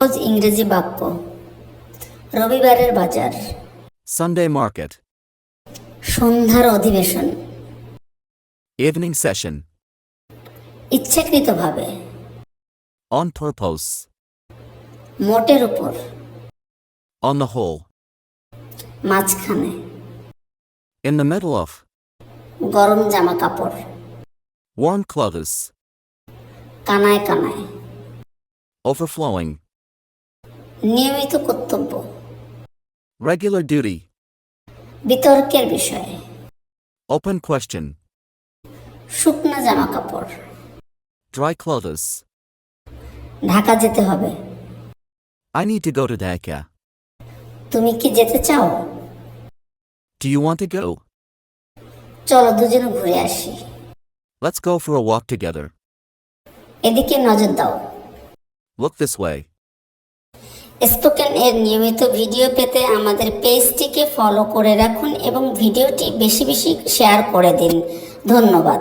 সহজ ইংরেজি বাক্য রবিবারের বাজার Sunday market. সন্ধ্যার অধিবেশন Evening session. ইচ্ছাকৃতভাবে On purpose. মোটের উপর On the whole. মাঝখানে In the middle of. গরম জামা কাপড় Warm clothes. কানায় কানায় Overflowing. নিয়মিত কর্তব্য Regular duty. বিতর্কের বিষয় Open question. শুকনা জামা কাপড় Dry clothes. ঢাকা যেতে হবে I need to go to Dhaka. তুমি কি যেতে চাও Do you want to go? চলো দুজনে ঘুরে আসি Let's go for a walk together. এদিকে নজর দাও Look this way. স্পোকেন এর নিয়মিত ভিডিও পেতে আমাদের পেজটিকে ফলো করে রাখুন এবং ভিডিওটি বেশি বেশি শেয়ার করে দিন। ধন্যবাদ।